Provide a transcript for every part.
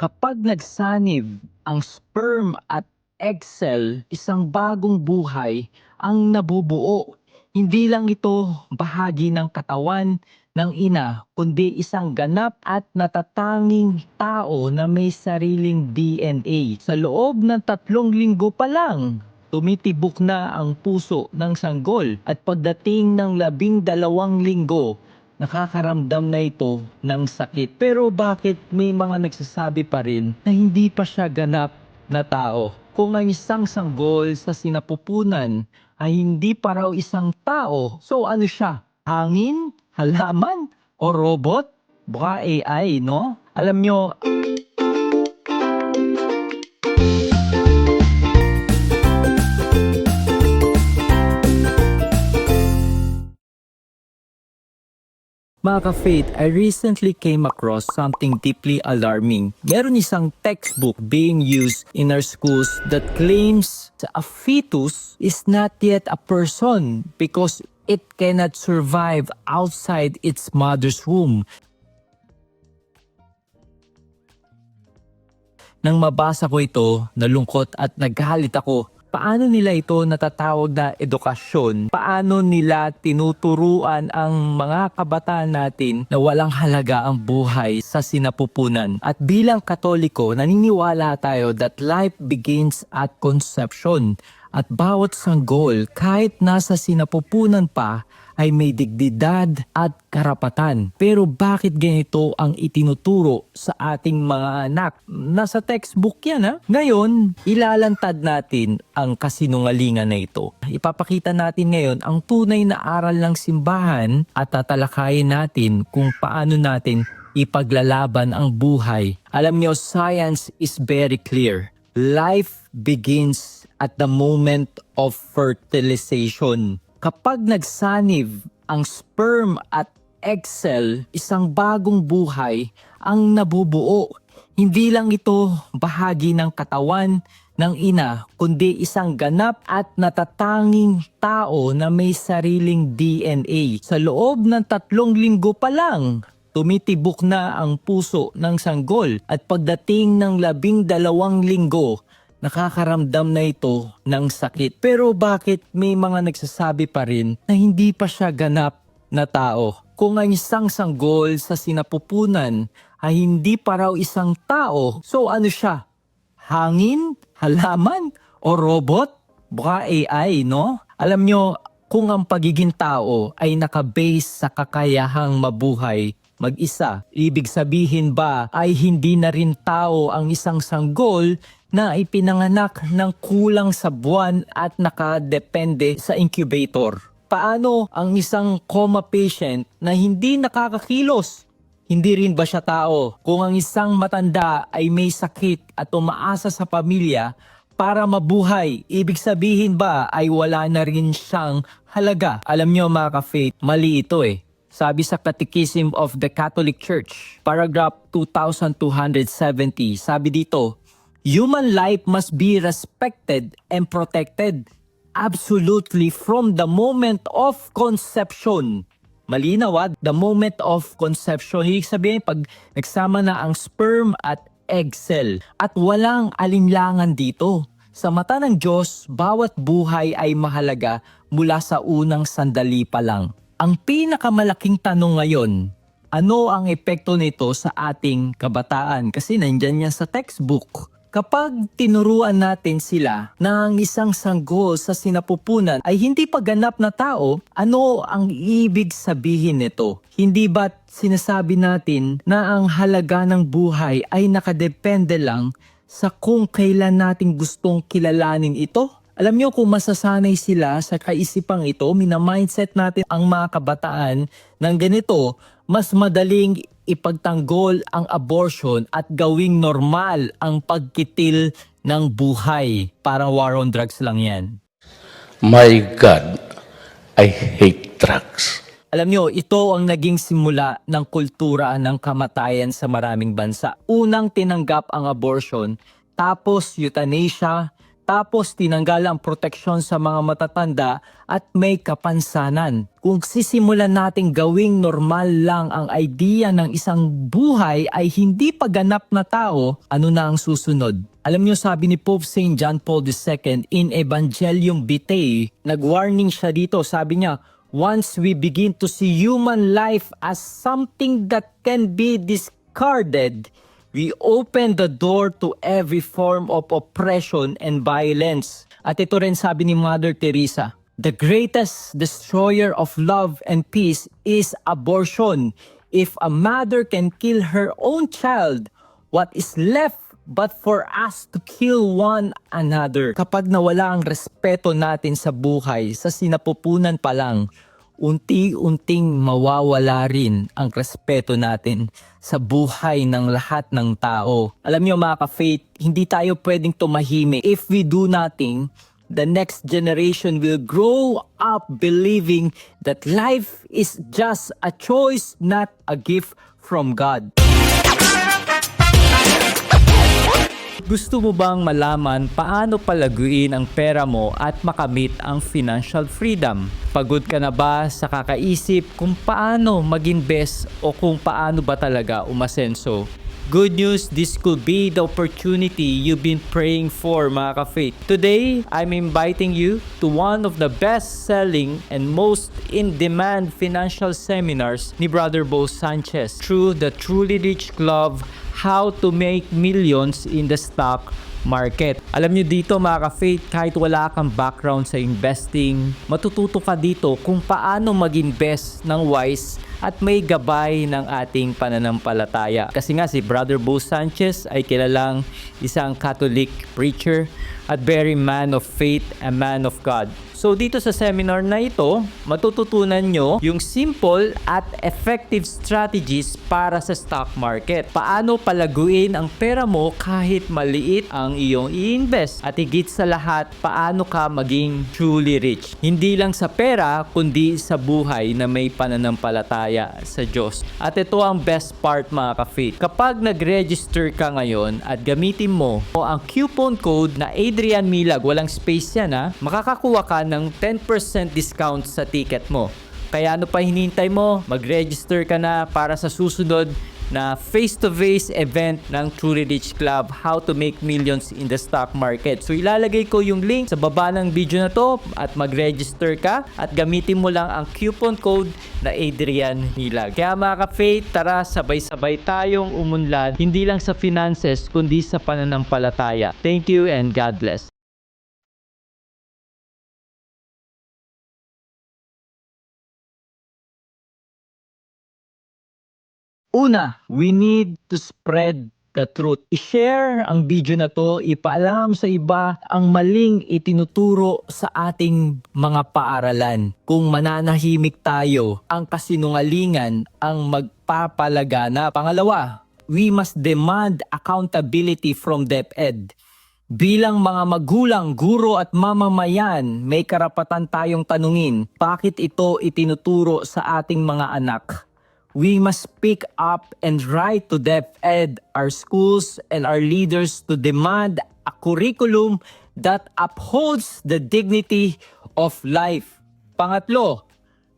Kapag nagsanib ang sperm at egg cell, isang bagong buhay ang nabubuo. Hindi lang ito bahagi ng katawan ng ina, kundi isang ganap at natatanging tao na may sariling DNA. Sa loob ng tatlong linggo pa lang, tumitibok na ang puso ng sanggol at pagdating ng labing dalawang linggo, nakakaramdam na ito ng sakit. Pero bakit may mga nagsasabi pa rin na hindi pa siya ganap na tao? Kung ang isang sanggol sa sinapupunan ay hindi pa raw isang tao, so ano siya? Hangin? Halaman? O robot? Baka AI, no? Alam nyo, Mga ka-faith, I recently came across something deeply alarming. Meron isang textbook being used in our schools that claims a fetus is not yet a person because it cannot survive outside its mother's womb. Nang mabasa ko ito, nalungkot at naghalit ako. Paano nila ito natatawag na edukasyon? Paano nila tinuturuan ang mga kabataan natin na walang halaga ang buhay sa sinapupunan? At bilang katoliko, naniniwala tayo that life begins at conception. At bawat sanggol, kahit nasa sinapupunan pa, ay may dignidad at karapatan. Pero bakit ganito ang itinuturo sa ating mga anak? Nasa textbook yan ha. Ngayon, ilalantad natin ang kasinungalingan na ito. Ipapakita natin ngayon ang tunay na aral ng simbahan at tatalakayin natin kung paano natin ipaglalaban ang buhay. Alam niyo, science is very clear. Life begins at the moment of fertilization. Kapag nagsanib ang sperm at egg cell, isang bagong buhay ang nabubuo. Hindi lang ito bahagi ng katawan ng ina, kundi isang ganap at natatanging tao na may sariling DNA. Sa loob ng tatlong linggo pa lang, tumitibok na ang puso ng sanggol at pagdating ng labing dalawang linggo, nakakaramdam na ito ng sakit. Pero bakit may mga nagsasabi pa rin na hindi pa siya ganap na tao? Kung ang isang sanggol sa sinapupunan ay hindi pa raw isang tao, so ano siya? Hangin? Halaman? O robot? Baka AI, no? Alam nyo, kung ang pagiging tao ay nakabase sa kakayahang mabuhay mag-isa, ibig sabihin ba ay hindi na rin tao ang isang sanggol na ipinanganak ng kulang sa buwan at nakadepende sa incubator? Paano ang isang coma patient na hindi nakakakilos? Hindi rin ba siya tao? Kung ang isang matanda ay may sakit at umaasa sa pamilya para mabuhay, ibig sabihin ba ay wala na rin siyang halaga? Alam nyo mga ka-faith, mali ito eh. Sabi sa Catechism of the Catholic Church, paragraph 2270, sabi dito, Human life must be respected and protected absolutely from the moment of conception. Malinaw ah, the moment of conception. Ibig sabihin, pag nagsama na ang sperm at egg cell at walang alinlangan dito. Sa mata ng Diyos, bawat buhay ay mahalaga mula sa unang sandali pa lang. Ang pinakamalaking tanong ngayon, ano ang epekto nito sa ating kabataan? Kasi nandyan yan sa textbook. Kapag tinuruan natin sila na ang isang sanggol sa sinapupunan ay hindi pa ganap na tao, ano ang ibig sabihin nito? Hindi ba't sinasabi natin na ang halaga ng buhay ay nakadepende lang sa kung kailan natin gustong kilalanin ito? Alam nyo kung masasanay sila sa kaisipang ito, mina-mindset natin ang mga kabataan ng ganito, mas madaling ipagtanggol ang abortion at gawing normal ang pagkitil ng buhay. Parang war on drugs lang yan. My God, I hate drugs. Alam nyo, ito ang naging simula ng kultura ng kamatayan sa maraming bansa. Unang tinanggap ang abortion, tapos euthanasia, Tapos tinanggal ang proteksyon sa mga matatanda at may kapansanan. Kung sisimulan nating gawing normal lang ang idea ng isang buhay ay hindi paganap na tao, ano na ang susunod? Alam niyo sabi ni Pope St. John Paul II in Evangelium Vitae, nag-warning siya dito, sabi niya, Once we begin to see human life as something that can be discarded, we open the door to every form of oppression and violence. At ito rin sabi ni Mother Teresa, The greatest destroyer of love and peace is abortion. If a mother can kill her own child, what is left but for us to kill one another. Kapag nawala ang respeto natin sa buhay, sa sinapupunan pa lang, unti-unting mawawala rin ang respeto natin sa buhay ng lahat ng tao. Alam niyo mga ka-faith, hindi tayo pwedeng tumahimik. If we do nothing, the next generation will grow up believing that life is just a choice, not a gift from God. Gusto mo bang malaman paano palaguin ang pera mo at makamit ang financial freedom? Pagod ka na ba sa kakaisip kung paano mag-invest o kung paano ba talaga umasenso? Good news, this could be the opportunity you've been praying for mga ka-faith. Today, I'm inviting you to one of the best-selling and most in-demand financial seminars ni Brother Bo Sanchez through the Truly Rich Club How to Make Millions in the Stock Market. Alam nyo dito mga ka-faith, kahit wala kang background sa investing, matututo ka dito kung paano mag-invest ng wise at may gabay ng ating pananampalataya. Kasi nga si Brother Bo Sanchez ay kilalang isang Catholic preacher at very man of faith and man of God. So dito sa seminar na ito, matututunan nyo yung simple at effective strategies para sa stock market. Paano palaguin ang pera mo kahit maliit ang iyong i-invest. At higit sa lahat, paano ka maging truly rich. Hindi lang sa pera, kundi sa buhay na may pananampalataya sa Diyos. At ito ang best part mga ka-faith. Kapag nag-register ka ngayon at gamitin mo ang coupon code na Adrian Milag, walang space yan ha, makakakuha ka ng 10% discount sa ticket mo. Kaya ano pa hinintay mo? Mag-register ka na para sa susunod na face-to-face event ng Truly Rich Club How to Make Millions in the Stock Market. So ilalagay ko yung link sa baba ng video na to at mag-register ka at gamitin mo lang ang coupon code na Adrian Nilag. Kaya mga ka-faith, tara sabay-sabay tayong umunlad hindi lang sa finances kundi sa pananampalataya. Thank you and God bless. Una, we need to spread the truth. I-share ang video na to, ipaalam sa iba ang maling itinuturo sa ating mga paaralan. Kung mananahimik tayo, ang kasinungalingan ang magpapalagana. Pangalawa, we must demand accountability from DepEd. Bilang mga magulang, guro at mamamayan, may karapatan tayong tanungin, bakit ito itinuturo sa ating mga anak? We must speak up and write to DepEd, our schools, and our leaders to demand a curriculum that upholds the dignity of life. Pangatlo,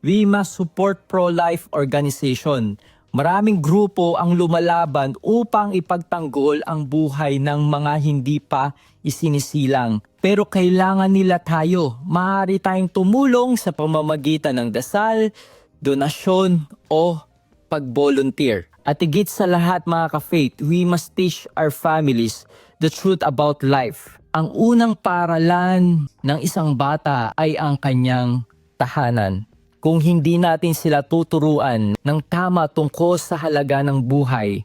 we must support pro-life organization. Maraming grupo ang lumalaban upang ipagtanggol ang buhay ng mga hindi pa isinisilang. Pero kailangan nila tayo. Maaari tayong tumulong sa pamamagitan ng dasal, donasyon o pag-volunteer. At higit sa lahat mga ka-faith, we must teach our families the truth about life. Ang unang paralan ng isang bata ay ang kanyang tahanan. Kung hindi natin sila tuturuan ng tama tungkol sa halaga ng buhay,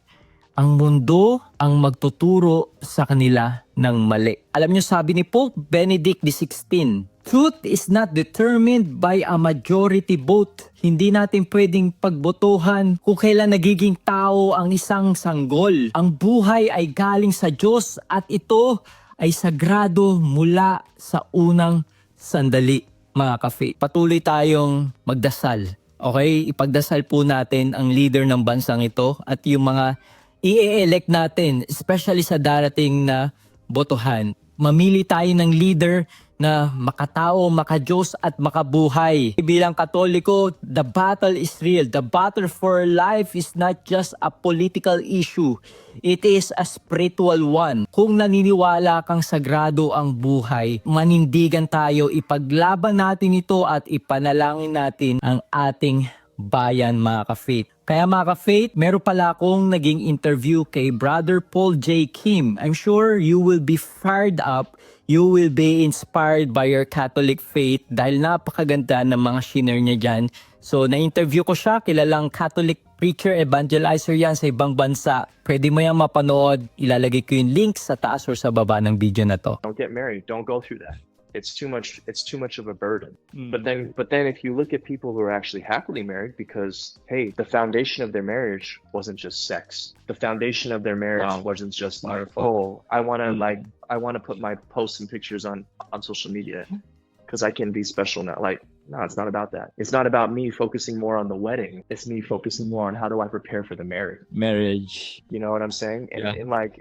ang mundo ang magtuturo sa kanila ng mali. Alam niyo sabi ni Pope Benedict XVI, Truth is not determined by a majority vote. Hindi natin pwedeng pagbotohan kung kailan nagiging tao ang isang sanggol. Ang buhay ay galing sa Diyos at ito ay sagrado mula sa unang sandali, mga kafe. Patuloy tayong magdasal. Okay, ipagdasal po natin ang leader ng bansang ito at yung mga i-elect natin, especially sa darating na botohan. mamili tayo ng leader na makatao, makajos at makabuhay. Bilang Katoliko, the battle is real. The battle for life is not just a political issue. It is a spiritual one. Kung naniniwala kang sagrado ang buhay, manindigan tayo, ipaglaban natin ito at ipanalangin natin ang ating bayan mga ka-faith. Kaya mga ka-faith, meron pala akong naging interview kay Brother Paul J. Kim. I'm sure you will be fired up, you will be inspired by your Catholic faith dahil napakaganda ng mga shiner niya dyan. So, na-interview ko siya, kilalang Catholic preacher, evangelizer yan sa ibang bansa. Pwede mo yan mapanood. Ilalagay ko yung link sa taas or sa baba ng video na to. don't get married don't go through that it's too much it's too much of a burden. But then but then if you look at people who are actually happily married because hey the foundation of their marriage wasn't just sex. The foundation of their marriage Wow. wasn't just like oh i want to Mm. like i want to put my posts and pictures on on social media because i can be special now. Like no it's not about that. It's not about me focusing more on the wedding. It's me focusing more on how do i prepare for the marriage. Marriage. you know what i'm saying? And, Yeah. and like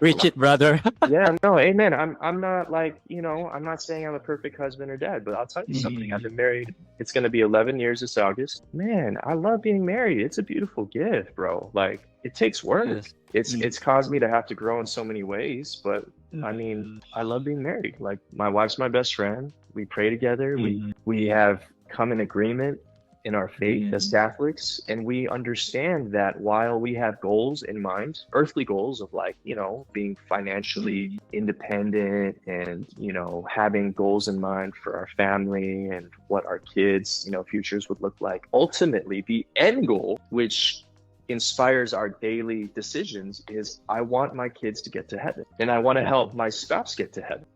Reach it, brother. yeah, no, amen. I'm I'm not like, you know, I'm not saying I'm a perfect husband or dad, but I'll tell you something. I've been married. It's gonna be 11 years this August. Man, I love being married. It's a beautiful gift, bro. Like it takes work. It's Mm. it's caused me to have to grow in so many ways, but I mean, I love being married. Like my wife's my best friend. We pray together. We we have come in agreement in our faith mm-hmm. as Catholics, and we understand that while we have goals in mind, earthly goals of like, you know, being financially mm-hmm. independent and, you know, having goals in mind for our family and what our kids, you know, futures would look like. Ultimately, the end goal, which inspires our daily decisions is I want my kids to get to heaven and I want to help my spouse get to heaven.